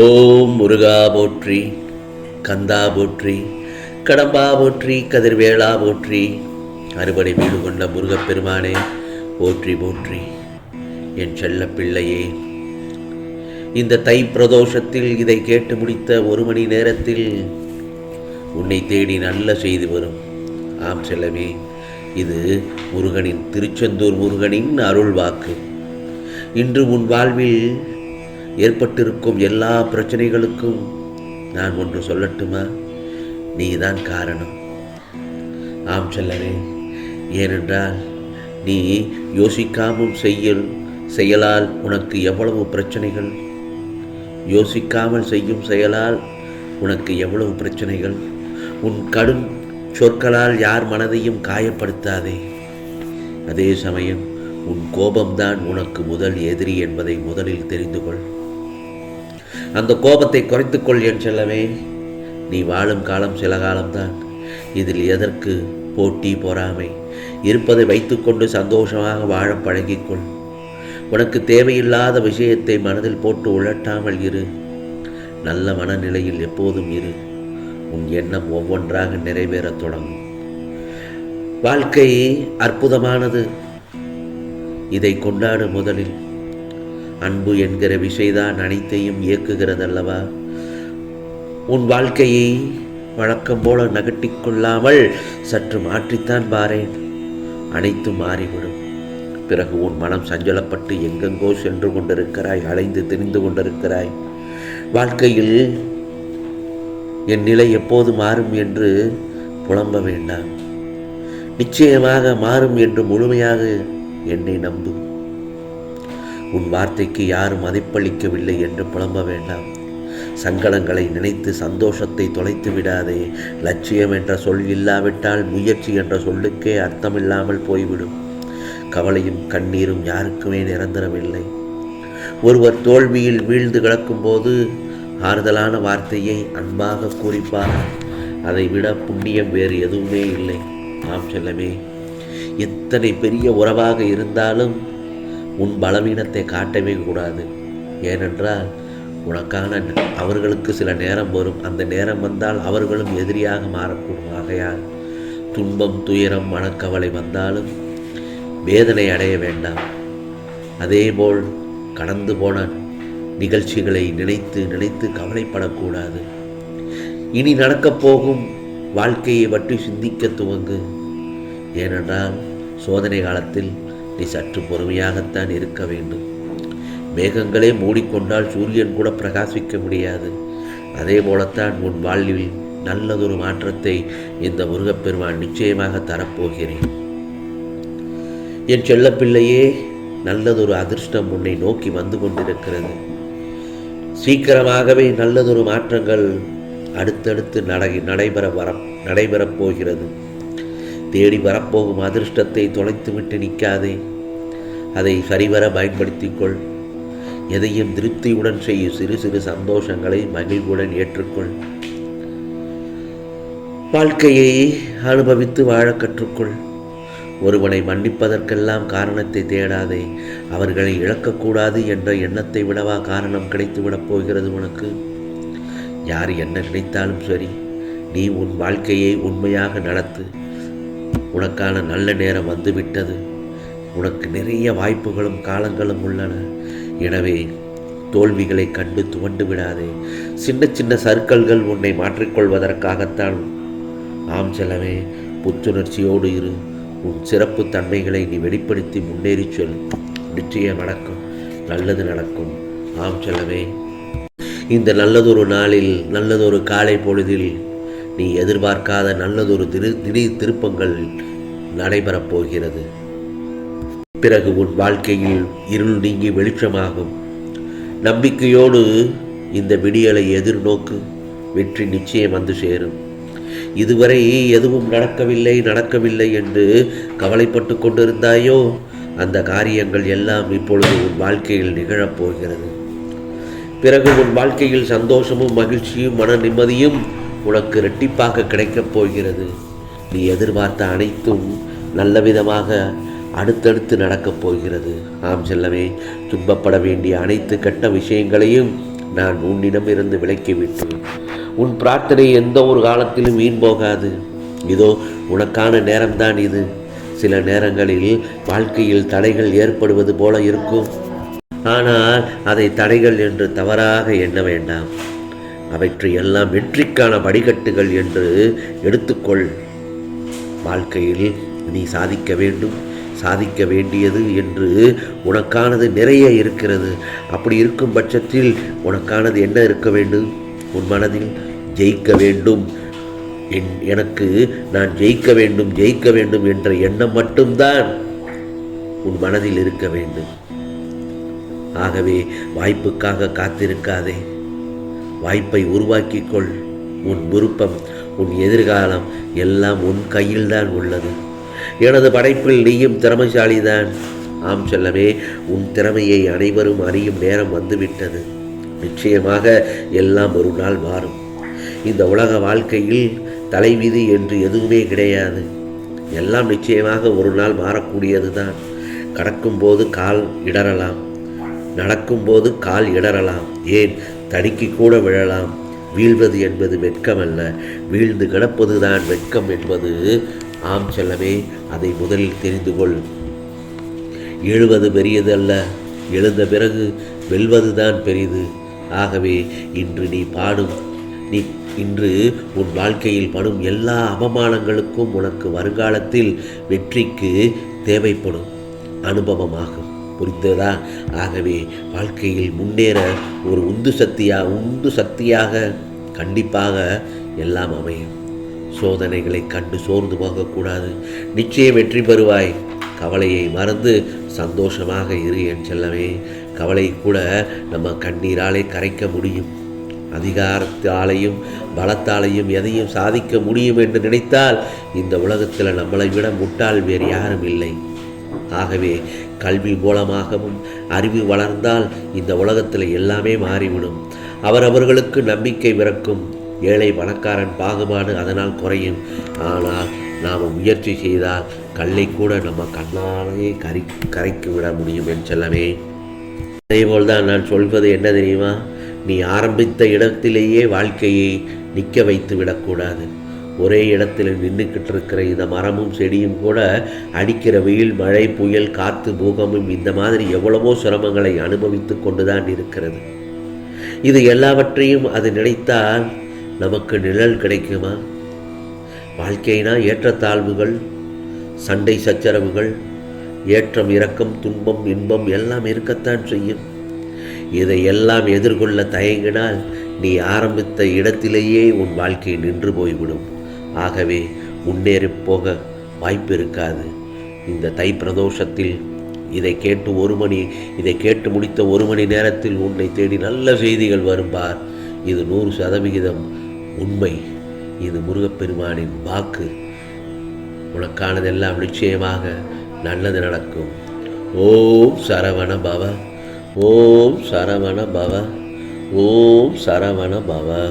ஓம் முருகா போற்றி கந்தா போற்றி கடம்பா போற்றி கதிர்வேளா போற்றி அறுபடை வீடு கொண்ட முருகப்பெருமானே போற்றி போற்றி. என் செல்ல பிள்ளையே இந்த தை பிரதோஷத்தில் இதை கேட்டு முடித்த ஒரு மணி நேரத்தில் உன்னை தேடி நல்ல செய்தி வரும். ஆம் செல்லவே இது முருகனின் திருச்செந்தூர் முருகனின் அருள் வாக்கு இன்று உன் வாழ்வில் ஏற்பட்டிருக்கும் எல்லா பிரச்சனைகளுக்கும் நான் ஒன்று சொல்லட்டுமா? நீதான் காரணம். ஆம் செல்லவே ஏனென்றால் நீ யோசிக்காமல் செய்யல் செயலால் உனக்கு எவ்வளவு பிரச்சனைகள்? யோசிக்காமல் செய்யும் செயலால் உனக்கு எவ்வளவு பிரச்சனைகள்? உன் கடும் சொற்களால் யார் மனதையும் காயப்படுத்தாதே. அதே சமயம் உன் கோபம்தான் உனக்கு முதல் எதிரி என்பதை முதலில் தெரிந்து கொள். அந்த கோபத்தை குறைத்துக்கொள் என் செல்லவே நீ வாழும் காலம் சில காலம்தான் இதில் எதற்கு போட்டி பொறாமை? இருப்பதை வைத்துக்கொண்டு சந்தோஷமாக வாழ பழகிக்கொள். உனக்கு தேவையில்லாத விஷயத்தை மனதில் போட்டு உழட்டாமல் இரு. நல்ல மனநிலையில் எப்போதும் இரு. உன் எண்ணம் ஒவ்வொன்றாக நிறைவேறத் தொடங்கும். வாழ்க்கை அற்புதமானது. இதை கொண்டாடு முதலில். அன்பு என்கிற விஷயதான் அனைத்தையும் இயக்குகிறதல்லவா? உன் வாழ்க்கையை வழக்கம் போல நகட்டிக் கொள்ளாமல் சற்று மாற்றித்தான் பாரேன். அனைத்தும் மாறிவிடும். பிறகு உன் மனம் சஞ்சலப்பட்டு எங்கெங்கோ சென்று கொண்டிருக்கிறாய் அலைந்து திரிந்து கொண்டிருக்கிறாய். வாழ்க்கையில் என் நிலை எப்போது மாறும் என்று புலம்ப வேண்டாம். நிச்சயமாக மாறும் என்று முழுமையாக என்னை நம்பு. உன் வார்த்தைக்கு யாரும் மதிப்பளிக்கவில்லை என்று புலம்ப வேண்டாம். சங்கடங்களை நினைத்து சந்தோஷத்தை தொலைத்து விடாதே. லட்சியம் என்ற சொல் இல்லாவிட்டால் முயற்சி என்ற சொல்லுக்கே அர்த்தமில்லாமல் போய்விடும். கவலையும் கண்ணீரும் யாருக்குமே நிரந்தரமில்லை. ஒருவர் தோல்வியில் வீழ்ந்து கிடக்கும்போது ஆறுதலான வார்த்தையை அன்பாக கூறிப்பார். அதை விட புண்ணியம் வேறு எதுவுமே இல்லை. ஆம் செல்லமே எத்தனை பெரிய உறவாக இருந்தாலும் உன் பலவீனத்தை காட்டவே கூடாது. ஏனென்றால் உனக்கான அவர்களுக்கு சில நேரம் வரும். அந்த நேரம் வந்தால் அவர்களும் எதிரியாக மாறக்கூடும். ஆகையால் துன்பம் துயரம் மனக்கவலை வந்தாலும் வேதனை அடைய வேண்டாம். அதேபோல் கடந்து போன நிகழ்ச்சிகளை நினைத்து நினைத்து கவலைப்படக்கூடாது. இனி நடக்கப் போகும் வாழ்க்கையை பற்றி சிந்திக்க துவங்கு. ஏனென்றால் சோதனை காலத்தில் நீ சற்று பொறுமையாகத்தான் இருக்க வேண்டும். மேகங்களே மூடிக்கொண்டால் சூரியன் கூட பிரகாசிக்க முடியாது. அதே போலத்தான் உன் வாழ்வில் நல்லதொரு மாற்றத்தை இந்த முருகப்பெருமான் நிச்சயமாக தரப்போகிறேன். என் செல்லப்பிள்ளையே நல்லதொரு அதிர்ஷ்டம் உன்னை நோக்கி வந்து கொண்டிருக்கிறது. சீக்கிரமாகவே நல்லதொரு மாற்றங்கள் அடுத்தடுத்து நடை நடைபெற வர நடைபெறப் போகிறது. தேடி வரப்போகும் அதிர்ஷ்டத்தை தொலைத்துவிட்டு நிற்காதே. அதை சரிவர பயன்படுத்திக்கொள். எதையும் திருப்தியுடன் செய்யும் சிறு சிறு சந்தோஷங்களை மகிழ்வுடன் ஏற்றுக்கொள். வாழ்க்கையை அனுபவித்து வாழ கற்றுக்கொள். ஒருவனை மன்னிப்பதற்கெல்லாம் காரணத்தை தேடாதே. அவர்களை இழக்கக்கூடாது என்ற எண்ணத்தை விடவா காரணம் கிடைத்துவிடப் போகிறது உனக்கு? யார் என்ன நினைத்தாலும் சரி நீ உன் வாழ்க்கையை உண்மையாக நடத்து. உனக்கான நல்ல நேரம் வந்துவிட்டது. உனக்கு நிறைய வாய்ப்புகளும் காலங்களும் உள்ளன. எனவே தோல்விகளை கண்டு துவண்டு விடாதே. சின்ன சின்ன சர்க்கல்கள் உன்னை மாற்றிக்கொள்வதற்காகத்தான். ஆம் செல்லவே புத்துணர்ச்சியோடு இரு. உன் சிறப்பு தன்மைகளை நீ வெளிப்படுத்தி முன்னேறி சொல். நிச்சயம் நடக்கும். நல்லது நடக்கும். ஆம் செல்லவே இந்த நல்லதொரு நாளில் நல்லதொரு காலை பொழுதில் நீ எதிர்பார்க்காத நல்லதொரு திரு திடீர் திருப்பங்கள் நடைபெறப் போகிறது. பிறகு உன் வாழ்க்கையில் இருள் நீங்கி வெளிச்சமாகும். நம்பிக்கையோடு இந்த விடியலை எதிர்நோக்கு வெற்றி நிச்சயம் வந்து சேரும். இதுவரை எதுவும் நடக்கவில்லை நடக்கவில்லை என்று கவலைப்பட்டு கொண்டிருந்தாயோ? அந்த காரியங்கள் எல்லாம் இப்பொழுது உன் வாழ்க்கையில் நிகழப் போகிறது. பிறகு உன் வாழ்க்கையில் சந்தோஷமும் மகிழ்ச்சியும் மன நிம்மதியும் உனக்கு இரட்டிப்பாக கிடைக்கப் போகிறது. நீ எதிர்பார்த்த அனைத்தும் நல்ல விதமாக அடுத்தடுத்து நடக்கப் போகிறது. ஆம் செல்லமே துன்பப்பட வேண்டிய அனைத்து கெட்ட விஷயங்களையும் நான் உன்னிடம் இருந்து விலக்கிவிட்டேன். உன் பிரார்த்தனை எந்த ஒரு காலத்திலும் வீண் போகாது. இதோ உனக்கான நேரம்தான் இது. சில நேரங்களில் வாழ்க்கையில் தடைகள் ஏற்படுவது போல இருக்கும். ஆனால் அதை தடைகள் என்று தவறாக எண்ண வேண்டாம். அவற்றை எல்லாம் வெற்றிக்கான படிக்கட்டுகள் என்று எடுத்துக்கொள். வாழ்க்கையில் நீ சாதிக்க வேண்டும். சாதிக்க வேண்டியது என்று உனக்கானது நிறைய இருக்கிறது. அப்படி இருக்கும் பட்சத்தில் உனக்கானது என்ன இருக்க வேண்டும்? உன் மனதில் ஜெயிக்க வேண்டும். என் எனக்கு நான் ஜெயிக்க வேண்டும் ஜெயிக்க வேண்டும் என்ற எண்ணம் மட்டும்தான் உன் மனதில் இருக்க வேண்டும். ஆகவே வாய்ப்புக்காக காத்திருக்காதே. வாய்ப்பை உருவாக்கிக்கொள் உன் விருப்பம் உன் எதிர்காலம் எல்லாம் உன் கையில்தான் உள்ளது. எனது படைப்பில் நீயும் திறமைசாலிதான். ஆம் செல்லமே உன் திறமையை அனைவரும் அறியும் நேரம் வந்துவிட்டது. நிச்சயமாக எல்லாம் ஒரு நாள் மாறும். இந்த உலக வாழ்க்கையில் தலைவிதி என்று எதுவுமே கிடையாது. எல்லாம் நிச்சயமாக ஒரு நாள் மாறக்கூடியது தான் கடக்கும்போது கால் இடறலாம். நடக்கும்போது கால் இடறலாம். ஏன்? தடுக்கி கூட விழலாம். வீழ்வது என்பது வெட்கமல்ல. வீழ்ந்து கிடப்பதுதான் வெட்கம் என்பது ஆம் செல்லமே அதை முதலில் தெரிந்து கொள். எழுவது பெரியது அல்ல எழுந்த பிறகு வெல்வதுதான் பெரியது. ஆகவே இன்று நீ பாடும் நீ இன்று உன் வாழ்க்கையில் படும் எல்லா அவமானங்களுக்கும் உனக்கு வருங்காலத்தில் வெற்றிக்கு தேவைப்படும் அனுபவமாகும். புரிந்ததா? ஆகவே வாழ்க்கையில் முன்னேற ஒரு உந்து சக்தியாக உந்து சக்தியாக கண்டிப்பாக எல்லாம் அமையும். சோதனைகளை கண்டு சோர்ந்து போகக்கூடாது. நிச்சயம் வெற்றி பெறுவாய். கவலையை மறந்து சந்தோஷமாக இரு என் செல்லவே கவலை கூட நம்ம கண்ணீராலே கரைக்க முடியும். அதிகாரத்தாலையும் பலத்தாலையும் எதையும் சாதிக்க முடியும் என்று நினைத்தால் இந்த உலகத்தில் நம்மளை விட முட்டாள் வேறு யாரும் இல்லை. ஆகவே கல்வி மூலமாகவும் அறிவு வளர்ந்தால் இந்த உலகத்தில் எல்லாமே மாறிவிடும். அவரவர்களுக்கு நம்பிக்கை பிறக்கும். ஏழை பணக்காரன் பாகுபாடு அதனால் குறையும். ஆனால் நாம் முயற்சி செய்தால் கல்லை கூட நம்ம கண்ணாலே கரை கரைக்கு விட முடியும் என் செல்லமே. அதேபோல் தான் நான் சொல்வது என்ன தெரியுமா? நீ ஆரம்பித்த இடத்திலேயே வாழ்க்கையை நிற்க வைத்து விடக்கூடாது ஒரே இடத்துல நின்றுக்கிட்டு இருக்கிற இந்த மரமும் செடியும் கூட அடிக்கிற வெயில் மழை புயல் காற்று பூகமும் இந்த மாதிரி எவ்வளவோ சிரமங்களை அனுபவித்து கொண்டுதான் இருக்கிறது. இது எல்லாவற்றையும் அது நினைத்தால் நமக்கு நிழல் கிடைக்குமா? வாழ்க்கைனா ஏற்றத்தாழ்வுகள் சண்டை சச்சரவுகள் ஏற்றம் இரக்கம் துன்பம் இன்பம் எல்லாம் இருக்கத்தான் செய்யும். இதை எல்லாம் எதிர்கொள்ள தயங்கினால் நீ ஆரம்பித்த இடத்திலேயே உன் வாழ்க்கை நின்று போய்விடும். ஆகவே முன்னேறி போக வாய்ப்பு இருக்காது இந்த தை பிரதோஷத்தில் இதை கேட்டு ஒரு மணி இதை கேட்டு முடித்த ஒரு மணி நேரத்தில் உன்னை தேடி நல்ல செய்திகள் வரும்பார் இது நூறு சதவிகிதம் உண்மை. இது முருகப்பெருமானின் வாக்கு. உனக்கானதெல்லாம் நிச்சயமாக நல்லது நடக்கும். ஓம் சரவண பவ. ஓம் சரவண பவ. ஓம் சரவண பவ.